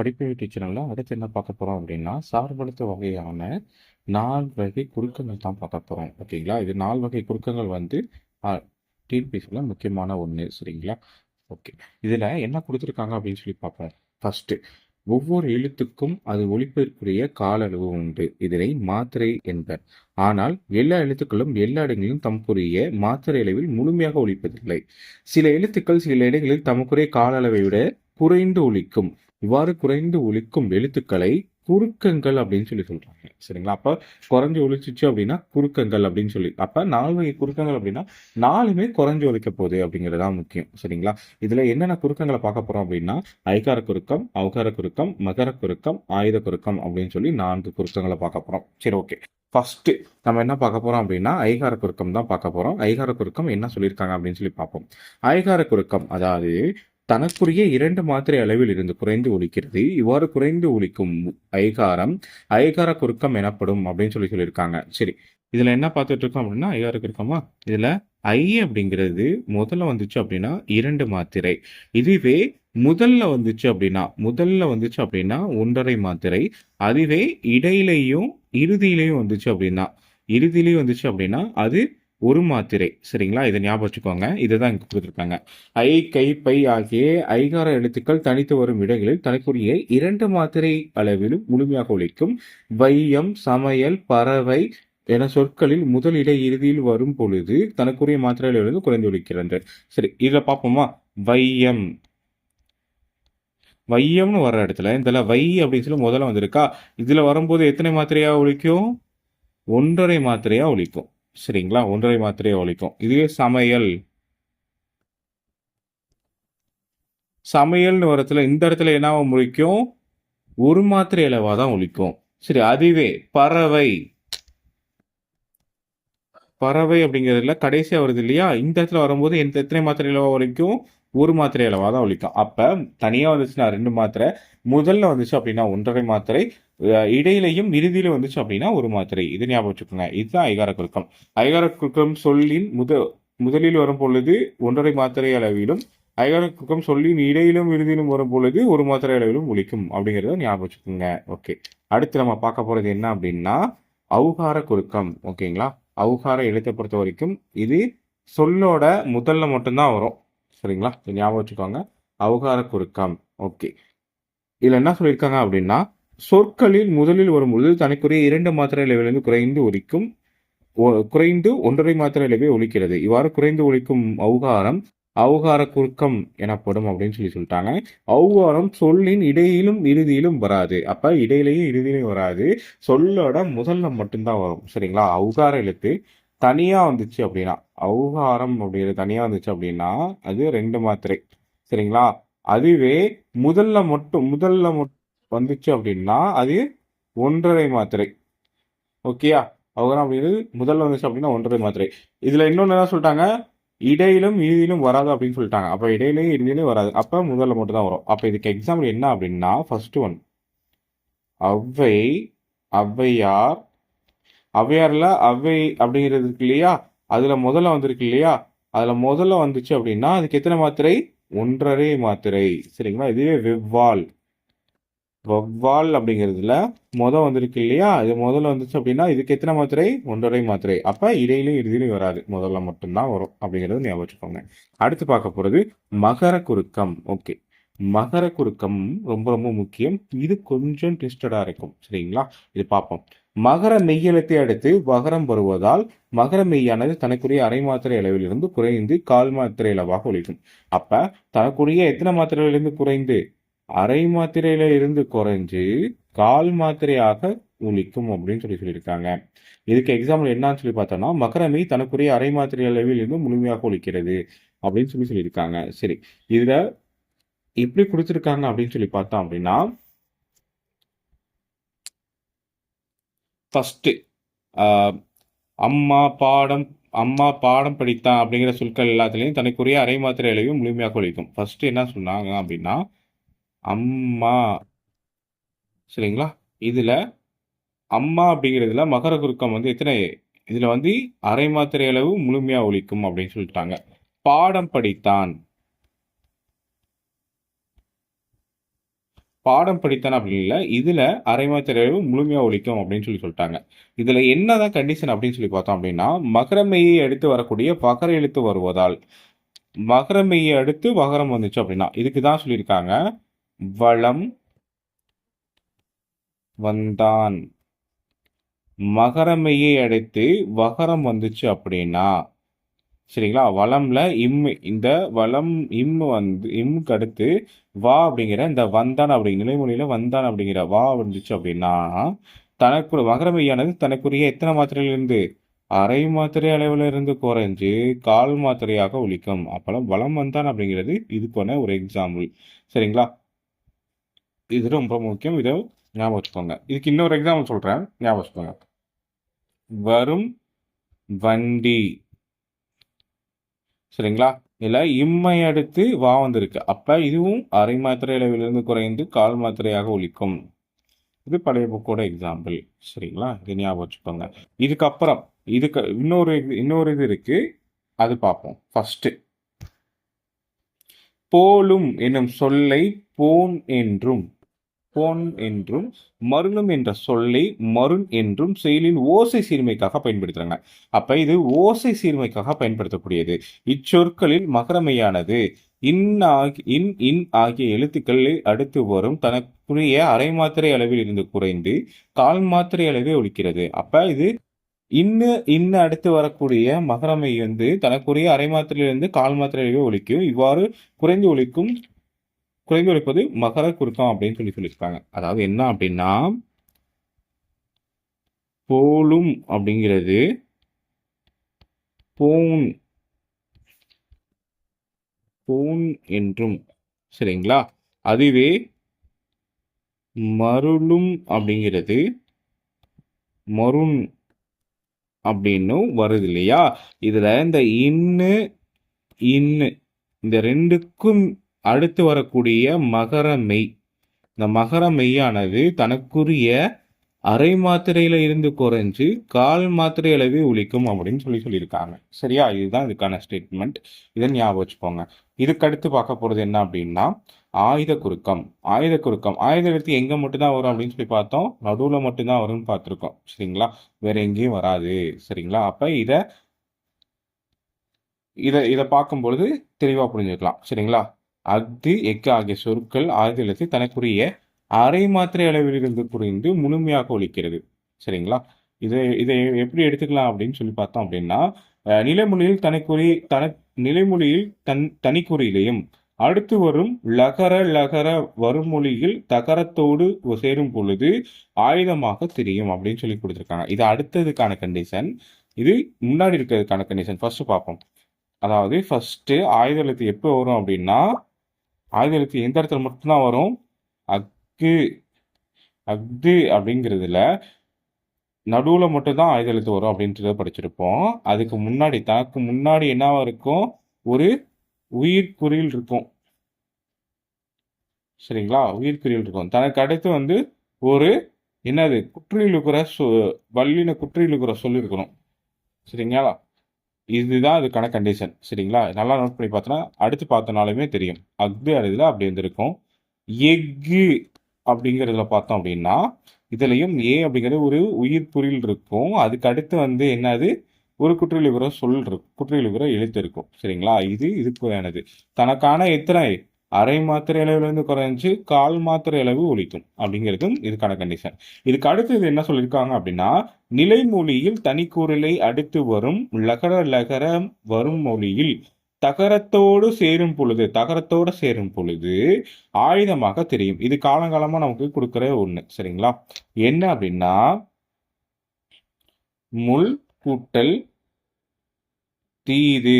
படிப்பு டீச்சரில் அடுத்து என்ன பார்க்க போகிறோம் அப்படின்னா சார்படுத்த வகையான நால் வகை குறுக்கங்கள் தான் பார்க்க போகிறோம் ஓகேங்களா? இது நால் வகை குறுக்கங்கள் வந்து டிபிஎஸ்சியில் முக்கியமான ஒன்று சரிங்களா? ஓகே. இதில் என்ன கொடுத்துருக்காங்க அப்படின்னு சொல்லி பார்ப்போம். ஃபஸ்ட்டு ஒவ்வொரு எழுத்துக்கும் அது ஒழிப்பிற்குரிய கால அளவு உண்டு. இதனை மாத்திரை என்பர். ஆனால் எல்லா எழுத்துக்களும் எல்லா இடங்களிலும் தமக்குரிய மாத்திரை அளவில் முழுமையாக ஒழிப்பதில்லை சில எழுத்துக்கள் சில இடங்களில் தமக்குரிய கால அளவை விட குறைந்து ஒழிக்கும் இவ்வாறு குறைந்து ஒழிக்கும் எழுத்துக்களை குறுக்கங்கள் அப்படின்னு சொல்லி சொல்றாங்க. சரிங்களா? அப்ப குறைஞ்சு ஒழிச்சிச்சு அப்படின்னா குறுக்கங்கள் அப்படின்னு சொல்லி. அப்ப நாலு வகை குறுக்கங்கள் அப்படின்னா நாலுமே குறைஞ்சு ஒழிக்க போகுது அப்படிங்கிறது தான் முக்கியம். சரிங்களா? இதுல என்னென்ன குறுக்கங்களை பார்க்க போறோம் அப்படின்னா ஐகார குறுக்கம் அவகார குறுக்கம் மகர குறுக்கம் ஆயுத குறுக்கம் அப்படின்னு சொல்லி நான்கு குறுக்கங்களை பார்க்க போறோம். சரி ஓகே. ஃபர்ஸ்ட் நம்ம என்ன பார்க்க போறோம் அப்படின்னா ஐகார குறுக்கம் தான் பார்க்க போறோம். ஐகார குறுக்கம் என்ன சொல்லியிருக்காங்க அப்படின்னு சொல்லி பார்ப்போம். ஐகார குறுக்கம் அதாவது தனக்குரிய இரண்டு மாத்திரை அளவில் இருந்து குறைந்து ஒழிக்கிறது. இவ்வாறு குறைந்து ஒழிக்கும் ஐகாரம் ஐகார குறுக்கம் எனப்படும் அப்படின்னு சொல்லி சொல்லியிருக்காங்க. சரி இதுல என்ன பார்த்துட்டு இருக்கோம் அப்படின்னா ஐகார குறுக்கமா இதுல ஐ அப்படிங்கிறது முதல்ல வந்துச்சு அப்படின்னா இரண்டு மாத்திரை. இதுவே முதல்ல வந்துச்சு அப்படின்னா முதல்ல வந்துச்சு அப்படின்னா ஒன்றரை மாத்திரை. அதுவே இடையிலையும் இறுதியிலையும் வந்துச்சு அப்படின்னா இறுதியிலையும் வந்துச்சு அப்படின்னா அது ஒரு மாத்திரை. சரிங்களா? இதை ஞாபகம் வச்சுக்கோங்க. இதை தான் இங்கே கொடுத்துருக்காங்க. ஐ கை பை ஆகிய ஐகார எழுத்துக்கள் தனித்து வரும் இடங்களில் தனக்குரிய இரண்டு மாத்திரை அளவிலும் முழுமையாக ஒழிக்கும் வையம் சமையல் பறவை என சொற்களில் முதல் இடை இறுதியில் வரும் பொழுது தனக்குரிய மாத்திரையிலிருந்து குறைந்து ஒழிக்கிறது சரி இதில் பார்ப்போமா? வையம். வையம்னு வர்ற இடத்துல இதில் வை அப்படின்னு சொல்லி முதல்ல வந்திருக்கா. இதில் வரும்போது எத்தனை மாத்திரையா ஒழிக்கும் ஒன்றரை மாத்திரையா ஒழிக்கும் சரிங்களா? ஒன்றரை மாத்திரையை ஒழிக்கும். இதுவே சமையல். சமையல்னு வரத்துல இந்த இடத்துல என்னவா முழிக்கும். ஒரு மாத்திரை அளவா தான் ஒழிக்கும். சரி அதுவே பறவை. பறவை அப்படிங்கிறதுல கடைசியா வருது இல்லையா? இந்த இடத்துல வரும்போது எந்த எத்தனை மாத்திரை அளவா ஒழிக்கும்? ஒரு மாத்திரை அளவா தான் ஒழிக்கும். அப்ப தனியா வந்துச்சுன்னா ரெண்டு மாத்திரை. முதல்ல வந்துச்சு அப்படின்னா ஒன்றரை மாத்திரை. இடையிலையும் இறுதியிலும் வந்துச்சு அப்படின்னா ஒரு மாத்திரை. இது ஞாபகம் வச்சுக்கோங்க. இதுதான் ஐகார குறுக்கம் ஐகார குறுக்கம் சொல்லின் முத முதலில் வரும் பொழுது ஒன்றரை மாத்திரை அளவிலும் ஐகார குறுக்கம் சொல்லின் இடையிலும் இறுதியிலும் வரும் பொழுது ஒரு மாத்திரை அளவிலும் ஒழிக்கும் அப்படிங்கிறத ஞாபகம் வச்சுக்கோங்க. ஓகே. அடுத்து நம்ம பார்க்க போறது என்ன அப்படின்னா அவுகார குறுக்கம் ஓகேங்களா? அவுகார எழுத்தை பொறுத்த வரைக்கும் இது சொல்லோட முதல்ல மட்டும்தான் வரும். சரிங்களா? இதை ஞாபகம் வச்சுக்கோங்க. அவுகார குறுக்கம் ஓகே. இதுல என்ன சொல்லியிருக்காங்க அப்படின்னா சொற்களில் முதலில் வரும்பொழுது தனக்குரிய இரண்டு மாத்திரை அளவிலிருந்து குறைந்து ஒலிக்கும். குறைந்து ஒன்றரை மாத்திரை அளவே ஒலிக்கிறது. இவ்வாறு குறைந்து ஒலிக்கும் அவுகாரம் அவுகார குறுக்கம் எனப்படும் அப்படின்னு சொல்லி சொல்லிட்டாங்க. அவுகாரம் சொல்லின் இடையிலும் இறுதியிலும் வராது. அப்ப இடையிலையும் இறுதியிலையும் வராது. சொல்லோட முதல்ல மட்டும்தான் வரும். சரிங்களா? அவுகார எழுத்து தனியா வந்துச்சு அப்படின்னா அவுகாரம் அப்படிங்கிறது தனியா வந்துச்சு அப்படின்னா அது ரெண்டு மாத்திரை. சரிங்களா? அதுவே முதல்ல மட்டும் முதல்ல மட்டும் வந்துச்சு அப்படின்னா அது ஒன்றரை மாத்திரை. ஓகேயா அவங்க அப்படிங்கிறது முதல்ல வந்துச்சு அப்படின்னா ஒன்றரை மாத்திரை. இதில் இன்னொன்று என்ன சொல்லிட்டாங்க? இடையிலும் இறுதியிலும் வராது அப்படின்னு சொல்லிட்டாங்க. அப்போ இடையிலையும் இறுதியிலும் வராது. அப்போ முதல்ல மட்டும் தான் வரும். அப்போ இதுக்கு எக்ஸாம்பிள் என்ன அப்படின்னா ஃபர்ஸ்ட் ஒன் அவ்வை ஔவையார் ஔவையாரில் அவ்வை அப்படிங்கிறது இருக்கு இல்லையா? அதில் முதல்ல வந்திருக்கு இல்லையா? அதில் முதல்ல வந்துச்சு அப்படின்னா அதுக்கு எத்தனை மாத்திரை? ஒன்றரை மாத்திரை. சரிங்களா? இதுவே வெவ்வால். வவ்வால் அப்படிங்கிறதுல முதல் வந்திருக்கு இல்லையா? இது முதல்ல வந்துச்சு அப்படின்னா இதுக்கு எத்தனை மாத்திரை? ஒன்றரை மாத்திரை. அப்போ இடையிலும் இறுதியிலும் வராது. முதல்ல மட்டும்தான் வரும் அப்படிங்கறது ஞாபகம் வச்சுக்கோங்க. அடுத்து பார்க்க போகிறது மகர குறுக்கம் ஓகே. மகர குறுக்கம் ரொம்ப ரொம்ப முக்கியம். இது கொஞ்சம் ட்விஸ்டடாக இருக்கும். சரிங்களா? இது பார்ப்போம். மகர மெய்யெழுத்தை அடுத்து வகரம் வருவதால் மகர மெய்யானது தனக்குரிய அரை மாத்திரை அளவிலிருந்து குறைந்து கால் மாத்திரை அளவாக ஒழிக்கும். அப்ப தனக்குரிய எத்தனை மாத்திரையிலிருந்து குறைந்து? அரை மாத்திரையில இருந்து குறைஞ்சு கால் மாத்திரையாக ஒழிக்கும் அப்படின்னு சொல்லி சொல்லியிருக்காங்க. இதுக்கு எக்ஸாம்பிள் என்னன்னு சொல்லி பார்த்தோம்னா மக்கரமி தனக்குரிய அரை மாத்திரை அளவில் இருந்து முழுமையாக ஒழிக்கிறது அப்படின்னு சொல்லி சொல்லியிருக்காங்க. சரி இதுல எப்படி கொடுத்துருக்காங்க அப்படின்னு சொல்லி பார்த்தோம் அப்படின்னா ஃபர்ஸ்ட் அம்மா பாடம் அம்மா பாடம் படித்தான் அப்படிங்கிற சொற்கள் எல்லாத்துலேயும் தனக்குரிய அரை மாத்திரையிலையும் முழுமையாக ஒழிக்கும் ஃபர்ஸ்ட் என்ன சொன்னாங்க அப்படின்னா அம்மா. சரிங்களா? இதுல அம்மா அப்படிங்கிறதுல மகர குறுக்கம் வந்து எத்தனை? இதுல வந்து அரை மாத்திரை அளவு முழுமையா ஒழிக்கும் அப்படின்னு சொல்லிட்டாங்க. பாடம் படித்தான். பாடம் படித்தான் அப்படின்னு இல்லை. இதில் அரைமாத்திரை அளவு முழுமையாக ஒழிக்கும் அப்படின்னு சொல்லி சொல்லிட்டாங்க. இதில் என்னதான் கண்டிஷன் அப்படின்னு சொல்லி பார்த்தோம் அப்படின்னா மகரமையை அடுத்து வரக்கூடிய பகர எழுத்து வருவதால். மகரமையை அடுத்து வகரம் வந்துச்சு அப்படின்னா இதுக்கு தான் சொல்லியிருக்காங்க. வளம் வந்தான். மகரமையை அடுத்து வகரம் வந்துச்சு அப்படின்னா சரிங்களா? வளம்ல இம்மு இந்த வளம் இம்மு வந்து இம்முக்கு அடுத்து வா அப்படிங்கிற இந்த வந்தான் அப்படிங்கிற நிலைமொழியில வந்தான் அப்படிங்கிற வா வந்துச்சு அப்படின்னா தனக்கு மகரமையானது தனக்குரிய எத்தனை மாத்திரையிலிருந்து? அரை மாத்திரை அளவில் இருந்து குறைஞ்சு கால் மாத்திரையாக ஒழிக்கும். அப்போல்லாம் வளம் வந்தான் அப்படிங்கிறது இதுக்கான ஒரு எக்ஸாம்பிள் சரிங்களா? இது ரொம்ப முக்கியம். இதை ஞாபகம் வச்சுக்கோங்க. இதுக்கு இன்னொரு எக்ஸாம்பிள் சொல்கிறேன் ஞாபகம் வச்சுக்கோங்க. வரும் வண்டி. சரிங்களா? இல்லை இம்மை அடுத்து வா வந்திருக்கு. அப்போ இதுவும் அரை மாத்திரை அளவிலிருந்து குறைந்து கால் மாத்திரையாக ஒழிக்கும் இது பழைய புக்கோட எக்ஸாம்பிள் சரிங்களா? இது ஞாபகம் வச்சுக்கோங்க. இதுக்கப்புறம் இதுக்கு இன்னொரு இது இன்னொரு இது இருக்குது அது பார்ப்போம். ஃபஸ்ட்டு போலும் என்னும் சொல்லை போன் என்றும். போன் என்றும் மருளும் என்ற சொல்லை மருண் என்றும் செயலின் ஓசை சீர்மைக்காக பயன்படுத்துறாங்க. அப்ப இது ஓசை சீர்மைக்காக பயன்படுத்தக்கூடியது. இச்சொற்களில் மகரமையானது. இன் ஆகி இன் இன் ஆகிய எழுத்துக்களை அடுத்து வரும் தனக்குரிய அரை மாத்திரை அளவில் இருந்து குறைந்து கால் மாத்திரை அளவே ஒழிக்கிறது. அப்ப இது இன்னு இன்னு அடுத்து வரக்கூடிய மகரமை வந்து தனக்குரிய அரை மாத்திரையிலிருந்து கால் மாத்திரையிலேயே ஒழிக்கும். இவ்வாறு குறைந்து ஒழிக்கும் குறைந்து இருப்பது மகர குறுக்கம் அப்படின்னு சொல்லி சொல்லியிருக்காங்க. அதாவது என்ன அப்படின்னா போலும் அப்படிங்கிறது போன் போன் என்றும் சரிங்களா? அதுவே மருளும் அப்படிங்கிறது மருண் அப்படின்னும் வருது இல்லையா? இதில் இந்த இன்னு இன்னு இந்த ரெண்டுக்கும் அடுத்து வரக்கூடிய மகர மெய். இந்த மகர மெய்யானது தனக்குரிய அரை மாத்திரையில இருந்து குறைஞ்சு கால் மாத்திரை அளவே ஒழிக்கும் அப்படின்னு சொல்லி சொல்லியிருக்காங்க. சரியா? இதுதான் இதுக்கான ஸ்டேட்மெண்ட் இதை ஞாபகம் வச்சுக்கோங்க. இதுக்கு அடுத்து பார்க்க போறது என்ன அப்படின்னா ஆயுத குறுக்கம் ஆயுத குறுக்கம் ஆயுத எழுத்து எங்க மட்டும்தான் வரும் அப்படின்னு சொல்லி பார்த்தோம். நடுவுல மட்டும்தான் வரும்னு பார்த்துருக்கோம். சரிங்களா? வேற எங்கேயும் வராது. சரிங்களா? அப்ப இத இதை இதை பார்க்கும் பொழுது தெளிவா புரிஞ்சுக்கலாம். சரிங்களா? அஃது எஃகு ஆகிய சொற்கள் ஆயுத தனக்குரிய அரை மாத்திரை அளவிலிருந்து புரிந்து முழுமையாக ஒழிக்கிறது சரிங்களா? இதை இதை எப்படி எடுத்துக்கலாம் அப்படின்னு சொல்லி பார்த்தோம் அப்படின்னா நிலைமொழியில் தனக்குறி தன நிலைமொழியில் தன் தனிக்குறியிலையும் அடுத்து வரும் லகர லகர வருமொழியில் தகரத்தோடு சேரும் பொழுது ஆயுதமாக தெரியும் அப்படின்னு சொல்லி கொடுத்துருக்காங்க. இது அடுத்ததுக்கான கண்டிஷன் இது முன்னாடி இருக்கிறதுக்கான கண்டிஷன் ஃபர்ஸ்ட் பார்ப்போம். அதாவது ஃபர்ஸ்ட் ஆயுத எழுத்து எப்போ வரும் அப்படின்னா ஆயுத எந்த இடத்துல மட்டும்தான் வரும். அக்கு அஃது அப்படிங்கிறதுல நடுவில் மட்டும்தான் ஆயுத எழுத்து வரும் அப்படின்றத படிச்சிருப்போம். அதுக்கு முன்னாடி தனக்கு முன்னாடி என்னவா இருக்கும்? ஒரு உயிர்குறியில் இருக்கும். சரிங்களா? உயிர்குறியில் இருக்கும். தனக்கு அடுத்து வந்து ஒரு என்னது? குற்றியலுக்குற சொ வல்லின குற்றியலுக்குற சொல் இருக்கணும் சரிங்களா? இதுதான் அதுக்கான கண்டிஷன் சரிங்களா? நல்லா நோட் பண்ணி பார்த்தோன்னா அடுத்து பார்த்தனாலுமே தெரியும். அஃது அதுல அப்படி வந்திருக்கும் எஃகு அப்படிங்கிறதுல பார்த்தோம் அப்படின்னா இதுலேயும் ஏ அப்படிங்கிறது ஒரு உயிர் பொருள் இருக்கும். அதுக்கு அடுத்து வந்து என்னது? ஒரு குற்றியலுக்குற சொல் இருக்கும். குற்றியலுக்குற எழுத்து இருக்கும். சரிங்களா? இது இதுக்குரியானது தனக்கான எத்தனை அரை மாத்திரை அளவுலேருந்து குறைஞ்சி கால் மாத்திரை அளவு ஒழிக்கும் அப்படிங்கிறதும் இதுக்கான கண்டிஷன் இதுக்கு அடுத்தது என்ன சொல்லியிருக்காங்க அப்படின்னா நிலைமொழியில் தனிக்கூறலை அடுத்து வரும் லகர லகர வரும் மொழியில் தகரத்தோடு சேரும் பொழுது தகரத்தோடு சேரும் பொழுது ஆயுதமாக தெரியும். இது காலங்காலமாக நமக்கு கொடுக்குற ஒன்று சரிங்களா? என்ன அப்படின்னா முள் கூட்டல் தீது.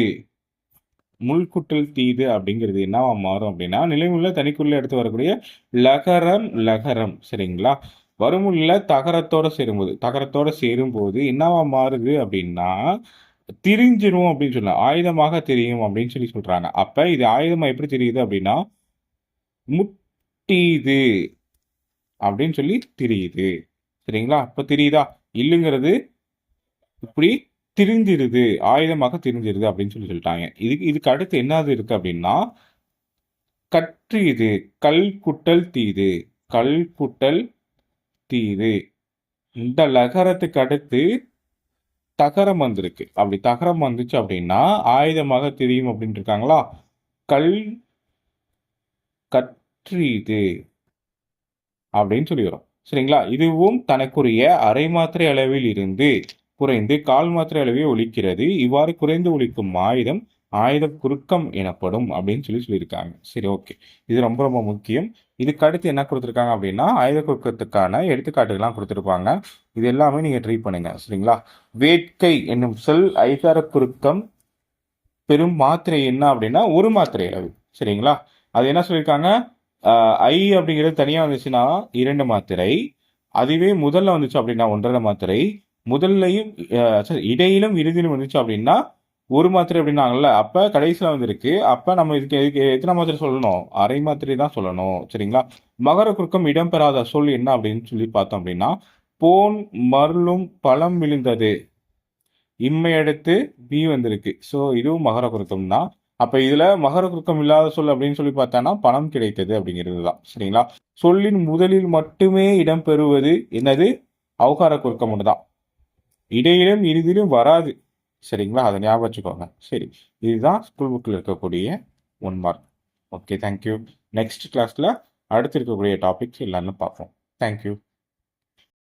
முள்குட்டல் தீது அப்படிங்கிறது என்னவா மாறும் அப்படின்னா நிலைமுள்ள தனிக்குள்ள எடுத்து வரக்கூடிய லகரம் லகரம். சரிங்களா? வருமுள்ள தகரத்தோட சேரும்போது தகரத்தோட சேரும்போது என்னவா மாறுது அப்படின்னா திரிஞ்சிரும் அப்படின்னு சொல்லலாம் ஆயுதமாக தெரியும் அப்படின்னு சொல்லி சொல்றாங்க. அப்ப இது ஆயுதமா எப்படி தெரியுது அப்படின்னா முட்டீது அப்படின்னு சொல்லி தெரியுது. சரிங்களா? அப்ப தெரியுதா? இல்லைங்கிறது இப்படி திரிந்திருது ஆயுதமாக திரிந்திருது அப்படின்னு சொல்லி சொல்லிட்டாங்க. இதுக்கு இதுக்கு அடுத்து என்னது இருக்கு அப்படின்னா கற்றீது கல் குட்டல் தீது கல் குட்டல் தீது. இந்த லகரத்துக்கு அடுத்து தகரம் வந்திருக்கு. அப்படி தகரம் வந்துச்சு அப்படின்னா ஆயுதமாக தெரியும் அப்படின்னு இருக்காங்களா? கல் கற்றீது அப்படின்னு சொல்லி வரும். சரிங்களா? இதுவும் தனக்குரிய அரை மாத்திரை அளவில் இருந்து குறைந்து கால் மாத்திரை அளவே ஒழிக்கிறது. இவ்வாறு குறைந்து ஒழிக்கும் ஆயுதம் ஆயுத குறுக்கம் எனப்படும் அப்படின்னு சொல்லி சொல்லியிருக்காங்க. சரி ஓகே. இது ரொம்ப ரொம்ப முக்கியம். இதுக்கு அடுத்து என்ன கொடுத்துருக்காங்க அப்படின்னா ஆயுத குறுக்கத்துக்கான எடுத்துக்காட்டுகள்லாம் கொடுத்துருப்பாங்க. இது எல்லாமே நீங்கள் ட்ரை பண்ணுங்க. சரிங்களா? வேட்கை என்னும் சொல் ஐகார குறுக்கம் பெரும் மாத்திரை என்ன அப்படின்னா ஒரு மாத்திரை அளவு. சரிங்களா? அது என்ன சொல்லியிருக்காங்க? ஐ அப்படிங்கிறது தனியாக வந்துச்சுன்னா இரண்டு மாத்திரை. அதுவே முதல்ல வந்துச்சு அப்படின்னா ஒன்றரை மாத்திரை. முதல்லையும் இடையிலும் இறுதியிலும் வந்துச்சு அப்படின்னா ஒரு மாத்திரை அப்படின்னாங்கல்ல அப்போ கடைசியில் வந்திருக்கு. அப்போ நம்ம இதுக்கு எதுக்கு எத்தனை மாத்திரை சொல்லணும்? அரை மாத்திரை தான் சொல்லணும் சரிங்களா? மகர குறுக்கம் இடம்பெறாத சொல் என்ன அப்படின்னு சொல்லி பார்த்தோம் அப்படின்னா போன் மருளும் பழம் விழுந்தது. இம்மை அடுத்து பி வந்திருக்கு. ஸோ இதுவும் மகர குறுக்கம் தான். அப்போ இதில் மகர குறுக்கம் இல்லாத சொல் அப்படின்னு சொல்லி பார்த்தோன்னா பணம் கிடைத்தது அப்படிங்கிறது தான் சரிங்களா? சொல்லின் முதலில் மட்டுமே இடம்பெறுவது என்னது? அவகார குறுக்கம் ஒன்று தான் இடையிலும் இறுதியிலும் வராது. சரிங்களா? அதை ஞாபகம் வச்சுக்கோங்க. சரி. இதுதான் ஸ்கூல் புக்கில் இருக்கக்கூடிய one mark okay thank you next கிளாஸில் அடுத்து இருக்கக்கூடிய டாபிக்ஸ் எல்லாமே பார்ப்போம். தேங்க்யூ